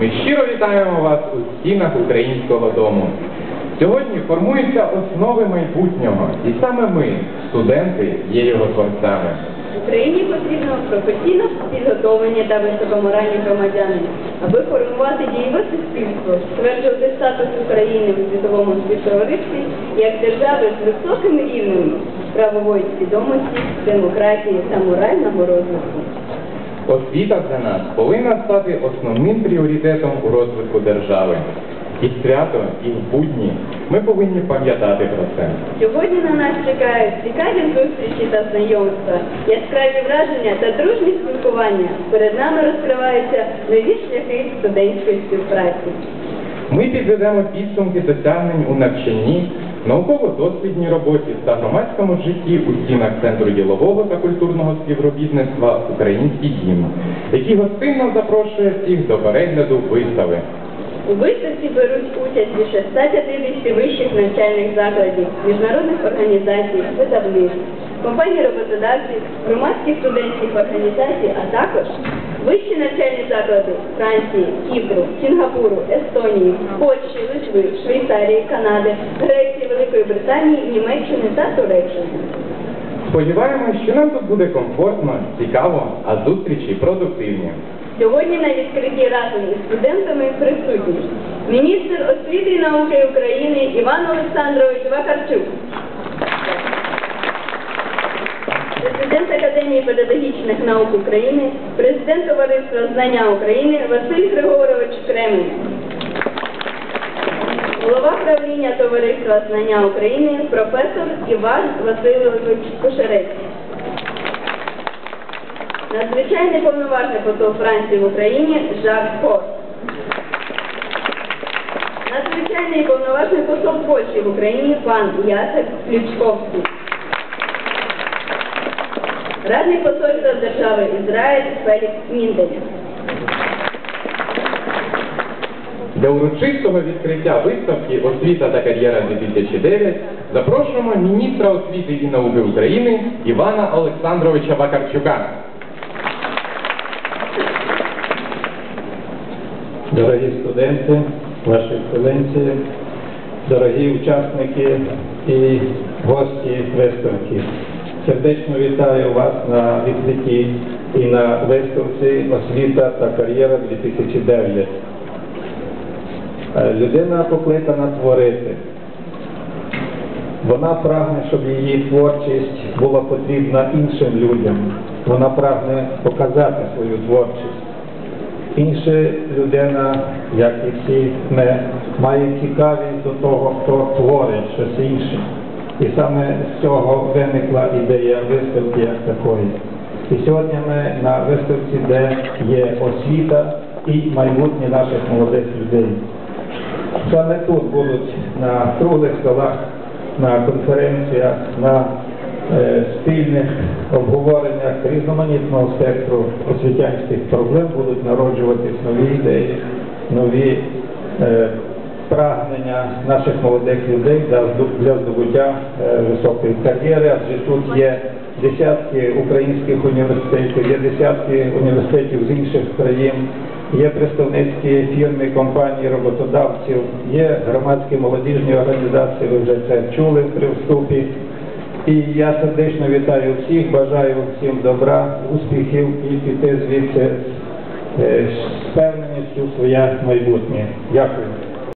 Ми щиро вітаємо вас у стінах українського дому. Сьогодні формуються основи майбутнього, і саме ми, студенти, є його творцями. Україні потрібно професійно підготовлені та високоморальні громадяни, аби формувати дієве суспільство, стверджувати статус України в світовому співтоваристві як держави з високими рівнями правової свідомості, демократії та морального розвитку. Освіта для нас повинна стати основним пріоритетом у розвитку держави. І в свято, і в будні ми повинні пам'ятати про це. Сьогодні на нас чекають цікаві зустрічі та знайомства, яскраві враження та дружні спілкування. Перед нами розкриваються нові шляхи студентської співпраці. Ми підведемо підсумки досягнень у навчанні, науково-дослідній роботі та громадському житті у стінах Центру ділового та культурного співробітництва Український дім, який гостинно запрошує всіх до перегляду вистави. У виставці беруть участь більше 150 вищих навчальних закладів, міжнародних організацій, видавництв, компаній роботодавців, громадських студентських організацій, а також вищі навчальні заклади Франції, Кіпру, Сінгапуру, Естонії, Польщі, Литви, Швейцарії, Канади, Греції, Великої Британії, Німеччини та Туреччини. Сподіваємось, що нам тут буде комфортно, цікаво, а зустрічі продуктивні. Сьогодні на відкритті разом із студентами присутні міністр освіти і науки України Іван Олександрович Вакарчук, президент Академії педагогічних наук України, президент Товариства Знання України Василь Григорович голова правління Товариства Знання України професор Іван Васильович Кушерець. Надзвичайний повноважний посол Франції в Україні Жак Форс. Надзвичайний повноважний посол Польщі в Україні пан Яцек Ключковський. Радний посольства держави Ізраїль Фелікс Міндель. Для урочистого відкриття виставки Освіта та кар'єра 2009 запрошуємо міністра освіти і науки України Івана Олександровича Вакарчука. Дорогі студенти, ваші екселенції, дорогі учасники і гості виставки. Сердечно вітаю вас на відкритті і на виставці Освіта та кар'єра 2009. Е, Людина покликана творити. Вона прагне, щоб її творчість була потрібна іншим людям. Вона прагне показати свою творчість. Інша людина, як і всі ми, має цікавість до того, хто творить щось інше. І саме з цього виникла ідея виставки як такої. І сьогодні ми на виставці, де є освіта і майбутнє наших молодих людей. Саме тут будуть на круглих столах, на конференціях, на е, спільних обговореннях різноманітного спектру освітянських проблем будуть народжуватись нові ідеї, нові е, прагнення наших молодих людей для, для здобуття е, високої кар'єри, адже тут є десятки українських університетів, є десятки університетів з інших країн, є представницькі фірми, компанії, роботодавців, є громадські молодіжні організації, ви вже це чули при вступі. І я сердечно вітаю всіх, бажаю всім добра, успіхів і піти звідси з е, впевненістю в своє майбутнє. Дякую.